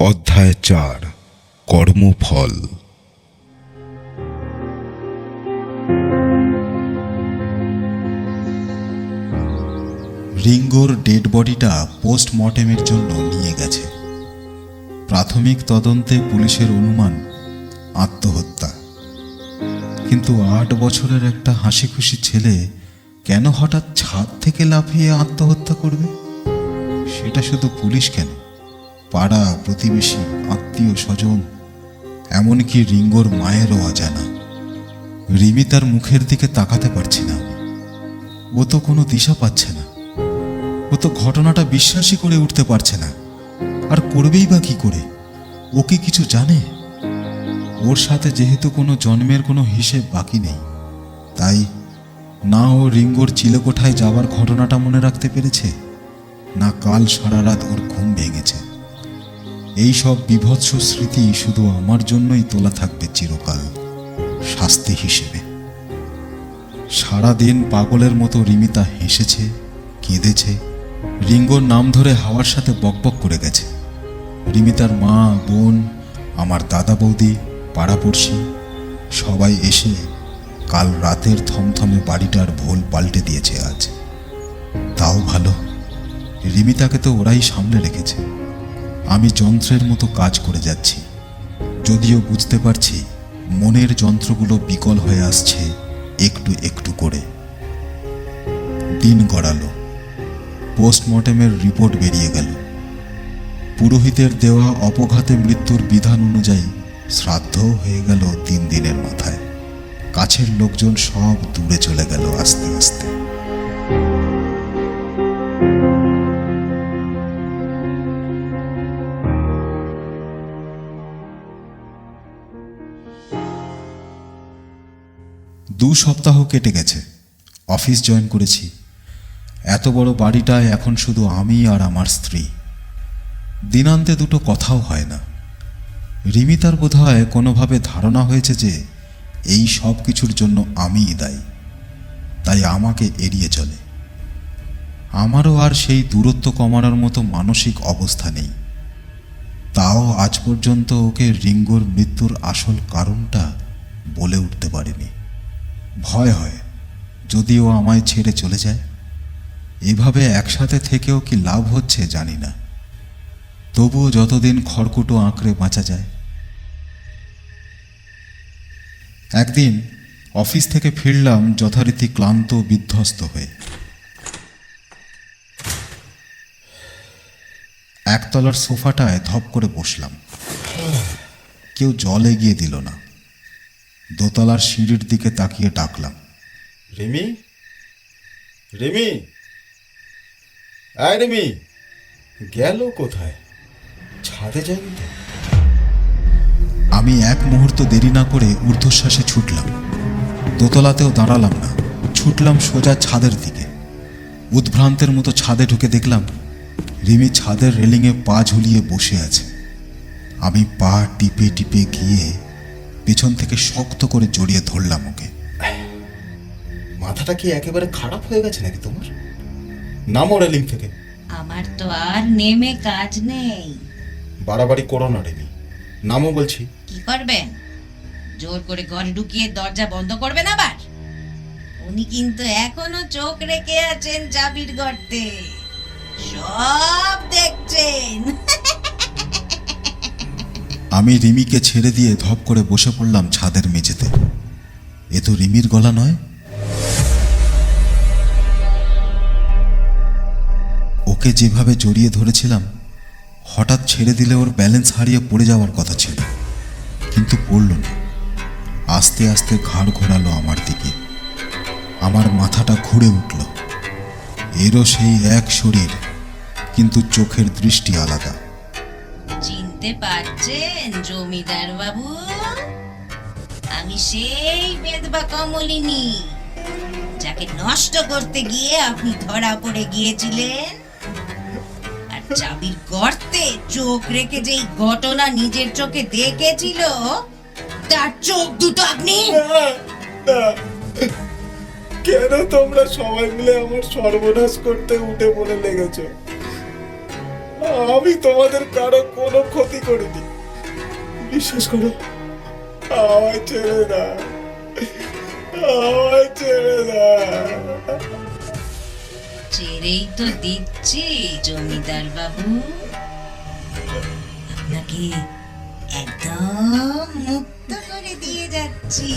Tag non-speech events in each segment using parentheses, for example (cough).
অধ্যায় চার, কর্মফল। রিঙ্গোর ডেড বডিটা পোস্টমর্টেমের জন্য নিয়ে গেছে। প্রাথমিক তদন্তে পুলিশের অনুমান আত্মহত্যা। কিন্তু আট বছরের একটা হাসি খুশি ছেলে কেন হঠাৎ ছাদ থেকে লাফিয়ে আত্মহত্যা করবে? সেটা শুধু পুলিশ কেন? পাড়া, প্রতিবেশী, আত্মীয়, স্বজন, এমনকি রিঙ্গোর মায়েরও অজানা। রিমি তার মুখের দিকে তাকাতে পারছে না। ও তো কোনো দিশা পাচ্ছে না। ও তো ঘটনাটা বিশ্বাসই করে উঠতে পারছে না। আর করবেই বা কি করে? ও কি কিছু জানে? ওর সাথে যেহেতু কোনো জন্মের কোনো হিসেব বাকি নেই, তাই না ও রিঙ্গোর চিলেকোঠায় যাওয়ার ঘটনাটা মনে রাখতে পেরেছে? না কাল সারা রাত ওর ঘুম ভেঙেছে? এই সব বিভৎস স্মৃতি শুধু আমার জন্যই তোলা থাকবে চিরকাল, শাস্তি হিসেবে। সারাদিন পাগলের মতো রিমিতা হেসেছে, কেঁদেছে, রিঙ্গোর নাম ধরে হাওয়ার সাথে বকবক করে গেছে। রিমিতার মা, বোন, আমার দাদা বৌদি পাড়াপড়শি সবাই এসে কাল রাতের থমথমে বাড়িটার ভোল পাল্টে দিয়েছে আজ। তাও ভালো, রিমিতাকে তো ওরাই সামলে রেখেছে। আমি যন্ত্রের মতো কাজ করে যাচ্ছি। যদিও বুঝতে পারছি, মনের যন্ত্রগুলো বিকল হয়ে আসছে একটু একটু করে। দিন গড়ালো। পোস্টমর্টেমের রিপোর্ট বেরিয়ে গেল। পুরোহিতের দেওয়া অপঘাতে মৃত্যুর বিধান অনুযায়ী শ্রাদ্ধও হয়ে গেল তিন দিনের মাথায়। কাছের লোকজন সব দূরে চলে গেল আস্তে আস্তে। দু সপ্তাহ কেটে গেছে। অফিস জয়েন করেছি। এত বড় বাড়িটায় এখন শুধু আমি আর আমার স্ত্রী। দিনান্তে দুটো কথাও হয় না। রিমিতার বোধ হয় কোনোভাবে ধারণা হয়েছে যে এই সব কিছুর জন্য আমিই দায়ী। তাই আমাকে এড়িয়ে চলে। আমারও আর সেই দূরত্ব কমানোর মতো মানসিক অবস্থা নেই। তাও আজ পর্যন্ত ওকে রিঙ্গোর মৃত্যুর আসল কারণটা বলে উঠতে পারেনি। ভয় হয়, যদিও আমায় ছেড়ে চলে যায়। এভাবে একসাথে থেকেও কি লাভ হচ্ছে জানি না। তবুও যতদিন খড়কুটো আঁকড়ে বাঁচা যায়। একদিন অফিস থেকে ফিরলাম যথারীতি ক্লান্ত, বিধ্বস্ত হয়ে। একতলার সোফাটায় ধপ করে বসলাম। কেউ জল এগিয়ে দিল না। দোতলার সিঁড়ির দিকে তাকিয়ে ডাকলাম। রিমি? রিমি? আয় রিমি গেল কোথায়? ছাদে যায়নি তো? আমি এক মুহূর্ত দেরি না করে ঊর্ধ্বশ্বাসে ছুটলাম। দোতলাতেও দাঁড়ালাম না ছুটলাম সোজা ছাদের দিকে। উদ্ভ্রান্তের মতো ছাদে ঢুকে দেখলাম রিমি ছাদের রেলিংয়ে পা ঝুলিয়ে বসে আছে। আমি পা টিপে টিপে গিয়ে পেছন থেকে শক্ত করে জড়িয়ে ধরলাম ওকে। মাথাটা কি একেবারে খারাপ হয়ে গেছে নাকি তোমার? নামো রেলিং থেকে। আমার তো আর নেমে কাজ নেই। বাড়াবাড়ি করো না রিমি নামো বলছি। কি করবেন জোর করে ঘরে ঢুকিয়ে দরজা বন্ধ করবেন আবার? উনি কিন্তু এখনও চোখ রেখে আছেন চাবির গর্তে। সব দেখছেন। আমি রিমিকে ছেড়ে দিয়ে ধপ করে বসে পড়লাম ছাদের মেঝেতে। এ তো রিমির গলা নয়। ওকে যেভাবে জড়িয়ে ধরেছিলাম, হঠাৎ ছেড়ে দিলে ওর ব্যালেন্স হারিয়ে পড়ে যাওয়ার কথা ছিল। কিন্তু পড়ল না। আস্তে আস্তে ঘাড় ঘোরালো আমার দিকে। আমার মাথাটা ঘুরে উঠল। এরও সেই এক শরীর, কিন্তু চোখের দৃষ্টি আলাদা। চিনতে পারছেন, জমিদার বাবু? আমি সেই বেদবা কমলিনী, যাকে নষ্ট করতে গিয়ে আপনি ধরা পড়ে গিয়েছিলেন। আর চাবির গর্তে চোখ রেখে যেই ঘটনা নিজের চোখে দেখেছিল, তার চোখ দুটো আপনি? কেন তোমরা সবাই মিলে আমার সর্বনাশ করতে উঠে পড়ে লেগেছো? আমি তোমাদের কারও কোনো ক্ষতি করিনি। বিশ্বাস করো আমায় ছেড়ে দাও। আমায় ছেড়ে দাও। ছেড়েই তো দিচ্ছি জমিদার বাবু। আপনাকে একদম মুক্ত করে দিয়ে যাচ্ছি।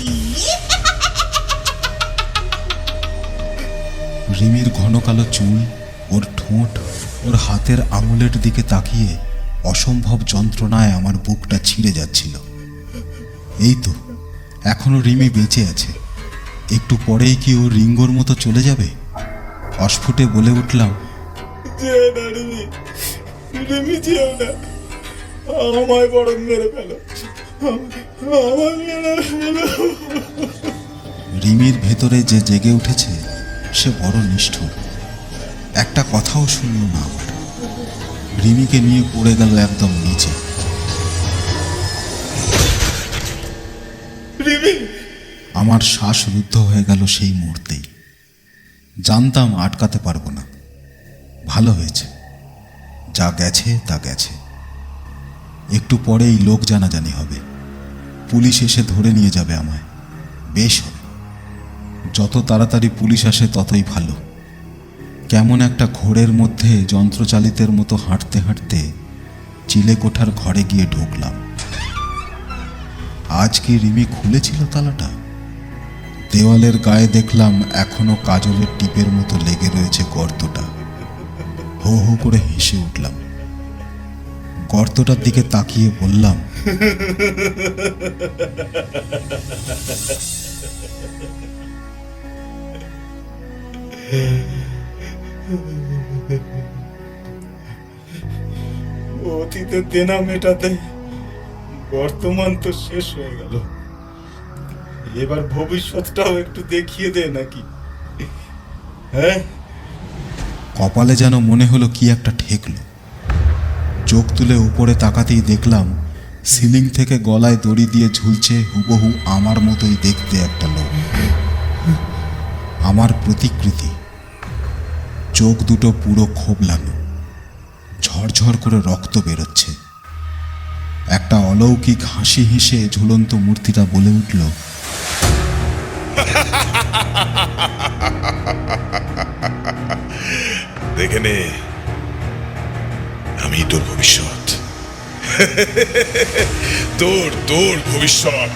রিমির ঘন কালো চুল ওর ঠোঁট ওর হাতের আঙুলের দিকে তাকিয়ে অসম্ভব যন্ত্রণায় আমার বুকটা ছিঁড়ে যাচ্ছিল। এই তো এখনও রিমি বেঁচে আছে। একটু পরেই কি ও রিঙ্গোর মতো চলে যাবে? অস্ফুটে বলে উঠলাম আমায় বরং মেরে ফেলো। রিমির ভেতরে যে জেগে উঠেছে সে বড় নিষ্ঠুর। একটা কথাও শুনল না আমার। রিমিকে নিয়ে পড়ে গেল একদম নিচে। আমার শ্বাস রুদ্ধ হয়ে গেল সেই মুহূর্তেই। জানতাম আটকাতে পারব না। ভালো হয়েছে। যা গেছে তা গেছে। একটু পরেই লোক জানাজানি হবে। পুলিশ এসে ধরে নিয়ে যাবে আমায়। বেশ হবে। যত তাড়াতাড়ি পুলিশ আসে ততই ভালো। কেমন একটা ঘোরের মধ্যে যন্ত্রচালিতের মতো হাঁটতে হাঁটতে চিলেকোঠার ঘরে গিয়ে ঢুকলাম। আজ কি রিমি খুলেছিল তালাটা? দেওয়ালের গায়ে দেখলাম এখনও কাজলের টিপের মতো লেগে রয়েছে গর্তটা। হো হো করে হেসে উঠলাম। গর্তটার দিকে তাকিয়ে বললাম (laughs) অতীতের দেনা মেটাতে বর্তমান তো শেষ হয়ে গেল। এবার ভবিষ্যৎটাও একটু দেখিয়ে দে নাকি। হ্যাঁ? কপালে যেন মনে হলো কি একটা ঠেকলো। চোখ তুলে উপরে তাকাতেই দেখলাম, সিলিং থেকে গলায় দড়ি দিয়ে ঝুলছে হুবহু আমার মতোই দেখতে একটা লোক। আমার প্রতিকৃতি। চোখ দুটো পুরো খোবলানো ঝরঝর করে রক্ত বেরোচ্ছে। একটা অলৌকিক হাসি হেসে ঝুলন্ত মূর্তিটা বলে উঠল, দেখে নে, আমি তোর ভবিষ্যৎ। তোর তোর ভবিষ্যৎ।